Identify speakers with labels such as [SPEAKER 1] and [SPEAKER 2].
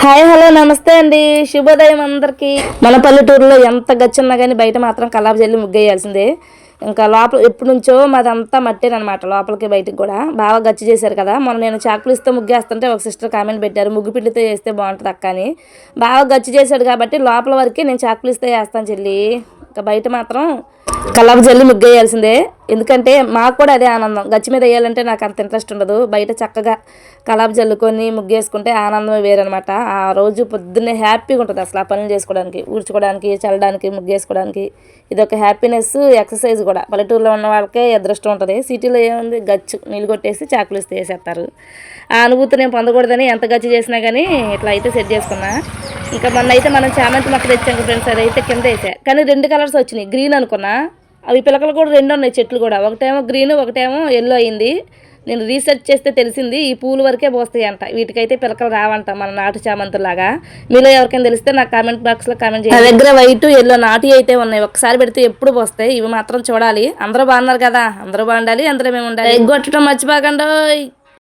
[SPEAKER 1] Hi hello నమస్తే అండి. శుభోదయం అందరికీ. మన పల్లెటూరులో ఎంత గచ్చున్నా కానీ బయట మాత్రం కలాబ్ జల్లి ముగ్గేయాల్సిందే. ఇంకా లోపల ఎప్పటి నుంచో మాదంతా మట్టేనమాట లోపలికి బయటికి కూడా. బాగా గచ్చి చేశారు కదా. మొన్న నేను చాకులు ఇస్తే ముగ్గేస్తుంటే ఒక సిస్టర్ కామెంట్ పెట్టారు. ముగ్గు పిండితో చేస్తే బాగుంటుంది అక్క అని. బాగా గచ్చి చేశాడు కాబట్టి లోపల వరకే నేను చాకులు ఇస్తే వేస్తాను చెల్లి. బయట మాత్రం కల్లాపు జల్లి ముగ్గేయాల్సిందే. ఎందుకంటే మాకు కూడా అదే ఆనందం. గచ్చి మీద వేయాలంటే నాకు అంత ఇంట్రెస్ట్ ఉండదు. బయట చక్కగా కలాపు జల్లుకొని ముగ్గేసుకుంటే ఆనందమే వేరనమాట ఆ రోజు పొద్దున్నే హ్యాపీగా ఉంటుంది అసలు ఆ పనులు చేసుకోవడానికి. ఊడ్చుకోవడానికి చల్లడానికి ముగ్గేసుకోవడానికి. ఇది ఒక హ్యాపీనెస్ ఎక్సర్సైజ్ కూడా. పల్లెటూరులో ఉన్న వాళ్ళకే అదృష్టం ఉంటుంది. సిటీలో ఏముంది? గచ్చు. నీళ్ళు కొట్టేసి చాకులు ఇస్తే వేసేస్తారు. ఆ అనుభూతి నేను పొందకూడదని ఎంత గచ్చి చేసినా కానీ ఇట్లా అయితే సెట్ చేసుకున్నా. ఇంకా మొన్న అయితే మనం చామంతి మొక్క తెచ్చాం ఫ్రెండ్స్ అదైతే కింద వేసా. కానీ రెండు కలర్స్ వచ్చినాయి. గ్రీన్ అనుకున్నా. అవి పిలకలు కూడా రెండు ఉన్నాయి చెట్లు కూడా. ఒకటేమో గ్రీన్ ఒకటేమో ఎల్లో అయింది. నేను రీసెర్చ్ చేస్తే తెలిసింది ఈ పూలు వరకే పోస్తాయి అంట వీటికైతే పిలకలు రావంట మన నాటు చామంతులాగా మీలో ఎవరికైనా తెలిస్తే నాకు కామెంట్ బాక్స్లో కామెంట్ చేయండి. నా దగ్గర వైట్ ఎల్లో నాటి అయితే ఉన్నాయి. ఒకసారి పెడితే ఎప్పుడు పోస్తాయి? ఇవి మాత్రం చూడాలి. అందరూ బాగున్నారు కదా? అందరూ బాగుండాలి అందరూ మేము ఉండాలి ఎగ్ కొట్టడం మర్చిపోకుండా